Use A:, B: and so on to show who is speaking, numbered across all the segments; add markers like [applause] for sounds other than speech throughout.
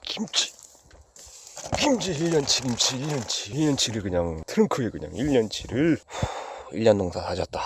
A: 김치 김치 1년치 김치 1년치 1년치를 그냥 트렁크에 그냥 1년치를 1년 농사 다졌다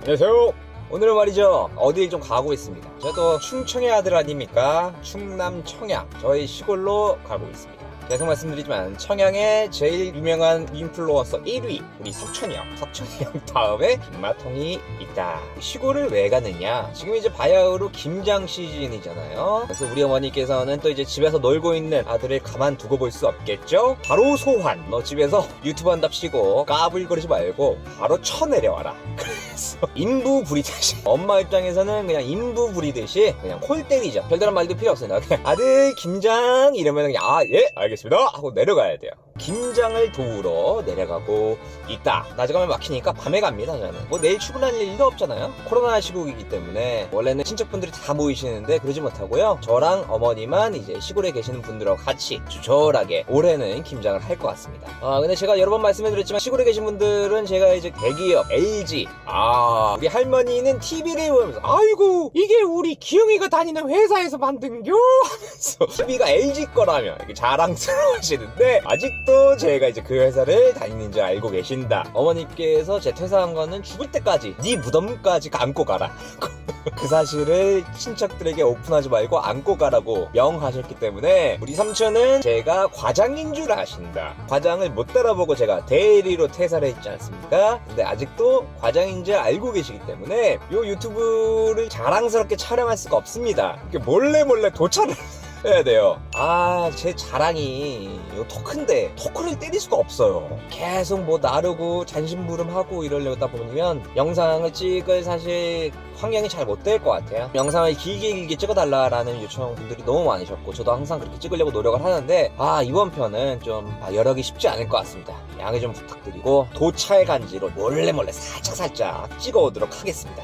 B: 안녕하세요. 오늘은 말이죠. 어딜 좀 가고 있습니다. 저도 충청의 아들 아닙니까? 충남 청양. 저희 시골로 가고 있습니다. 계속 말씀드리지만 청양의 제일 유명한 인플루언서 1위 우리 석천이 형. 석천이 형 [laughs] 다음에 김마통이 있다. 시골을 왜 가느냐? 지금 이제 바야흐로 김장 시즌이잖아요. 그래서 우리 어머니께서는 또 이제 집에서 놀고 있는 아들을 가만두고 볼 수 없겠죠? 바로 소환. 너 집에서 유튜브 한답시고 까불거리지 말고 바로 쳐내려와라. [laughs] 그래서 인부 부리듯이 엄마 입장에서는 그냥 인부 부리듯이 그냥 콜 때리죠 별다른 말도 필요 없습니다 그냥 아들 김장 이러면 그냥 아예 알겠습니다 하고 내려가야 돼요 김장을 도우러 내려가고 있다. 낮에 가면 막히니까 밤에 갑니다 저는. 뭐 내일 출근할 일도 없잖아요. 코로나 시국이기 때문에 원래는 친척분들이 다 모이시는데 그러지 못하고요. 저랑 어머니만 이제 시골에 계시는 분들하고 같이 조촐하게 올해는 김장을 할 것 같습니다. 아 근데 제가 여러 번 말씀해드렸지만 시골에 계신 분들은 제가 이제 대기업 LG 아 우리 할머니는 TV를 보면서 아이고 이게 우리 기영이가 다니는 회사에서 만든겨? 하면서 TV가 LG 거라며 이렇게 자랑스러워하시는데 아직 도 제가 이제 그 회사를 다니는 줄 알고 계신다 어머니께서 제 퇴사한 거는 죽을 때까지 네 무덤까지 안고 가라 [laughs] 그 사실을 친척들에게 오픈하지 말고 안고 가라고 명하셨기 때문에 우리 삼촌은 제가 과장인 줄 아신다. 과장을 못 따라보고 제가 대리로 퇴사를 했지 않습니까? 근데 아직도 과장인 줄 알고 계시기 때문에 요 유튜브를 자랑스럽게 촬영할 수가 없습니다. 몰래 몰래 도착을 [laughs] 해야 돼요. 아, 제 자랑이 요 토크인데 토크를 때릴 수가 없어요. 계속 뭐 나르고 잔심부름하고 이러려다 보면 영상을 찍을 사실 환경이 잘 못 될 것 같아요. 영상을 길게 길게 찍어달라라는 요청분들이 너무 많으셨고 저도 항상 그렇게 찍으려고 노력을 하는데 아 이번 편은 좀 아, 여러기 쉽지 않을 것 같습니다. 양해 좀 부탁드리고 도찰 간지로 몰래 몰래 살짝 살짝 찍어오도록 하겠습니다.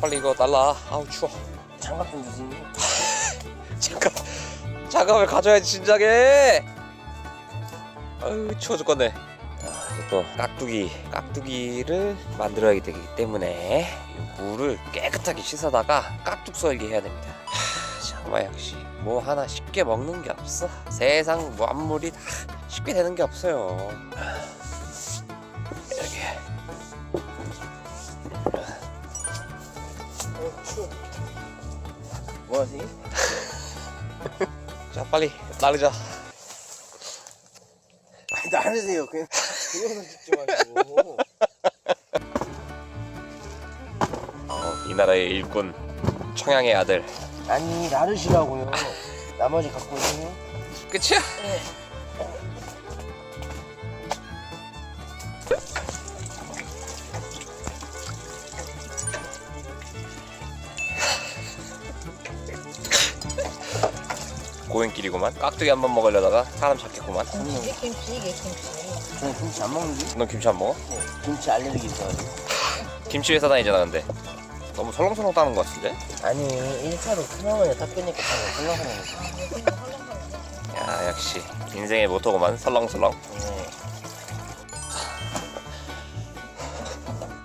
B: 빨리 이거 날라. 아우 추워.
C: 장갑 좀 주세요.
B: 잠깐 장갑을 가져야지 진작에. 아유 추워 죽겠네. 아, 또 깍두기 깍두기를 만들어야 되기 때문에 이 물을 깨끗하게 씻어다가 깍둑 썰기 해야 됩니다. 하, 정말 역시 뭐 하나 쉽게 먹는 게 없어. 세상 만물이 다 쉽게 되는 게 없어요. 이렇게.
C: 뭐 하지?
B: 자 빨리 나르자
C: 아니 나르세요. 그냥 그거는 찍지 마시고.
B: 어, 이 나라의 일꾼 청양의 아들
C: 아니 나르시라고요. 나머지 갖고 있는
B: 끝이야? 고행길이구만 깍두기 한 번 먹으려다가 사람 잡겠구만
D: 이게 김치 이게 김치
C: 저는 김치 안 먹는데
B: 넌 김치 안 먹어?
C: 김치 알레르기 있어가지고.
B: 김치 회사 다니잖아 근데 너무 설렁설렁 따는 것 같은데?
C: 아니 1차로 큰어머니 다 끄니까 그냥 콜라콜라.
B: 야 역시 인생의 모토구만 설렁설렁
C: 네.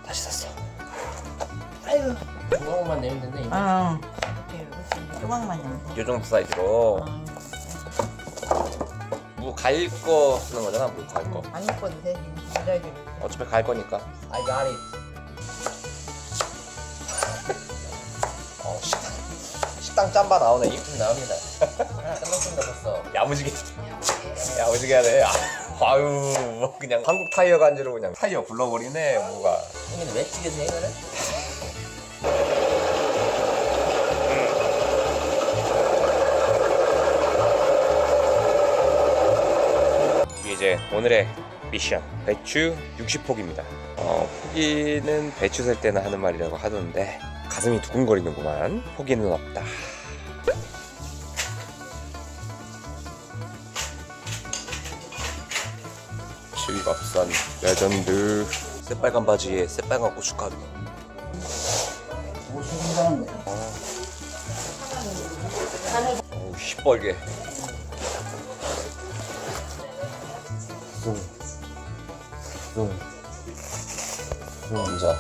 B: 다시 샀어
C: 아이고. 조각만 내면 된다 이거.
D: 아 조각만
B: 양요 정도 사이즈로 무갈거 쓰는 거잖아 무갈 거.
D: 안 입어도 돼 여자애들이
B: 어차피 갈 거니까
C: I got it.
B: 어 식당 식당 짬바 나오네 이
C: 좀 나옵니다. 하나 끝났습니다 벌써.
B: 야무지게 야무지게 하네 아, 아유 뭐 그냥 한국 타이어 간지로 그냥 타이어 불러버리네 뭐가
C: 형님 왜 찍으세요 이거를?
B: 이제 오늘의 미션 배추 60포기입니다. 어, 포기는 배추 셀 때는 하는 말이라고 하던데 가슴이 두근거리는구만. 포기는 없다. 칠갑산 레전드. 새빨간 바지에 새빨간 고춧가루
C: 뭐 신기한데.
B: 어우 시뻘게 감자.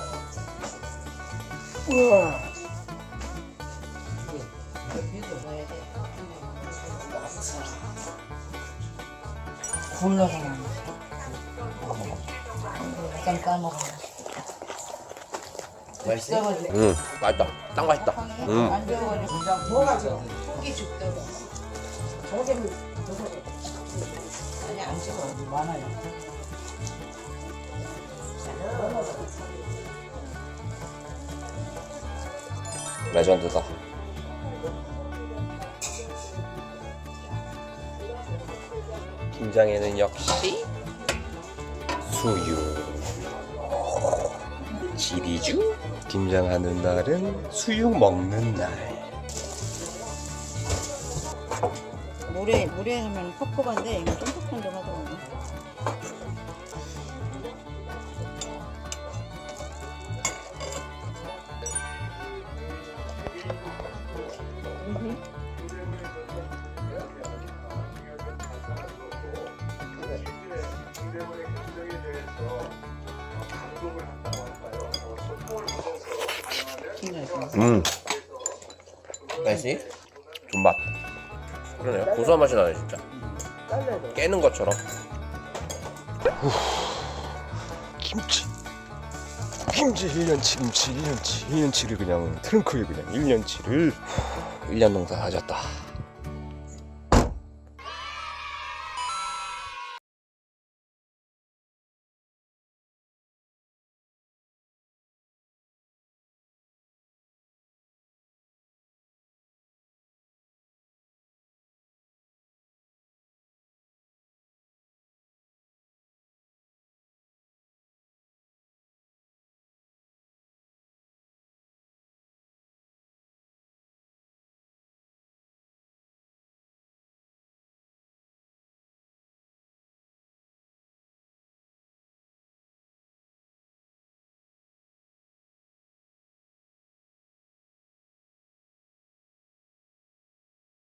D: 골라서 먹는 약간 까먹어.
C: 맛있어?
E: 응. 맛있다. 딱 맛있다. 응.
D: 안 배워가지고. 뭐가 죠 속이 죽더라. 안 찍어. 많아요.
E: 레전드다 김장에는 역시 수육 지리주 김장하는 날은 수육 먹는 날
D: 물에 물에 하면 퍽퍽한데 이거 쫀득쫀득하더라고.
E: 음
C: 맛있지?
E: 존맛 그러네요. 고소한 맛이 나네 진짜. 깨는 것처럼. 김치. 김치 1년치 김치 1년치 1년치를 그냥 트렁크에 그냥 1년치를. 1년 농사 하셨다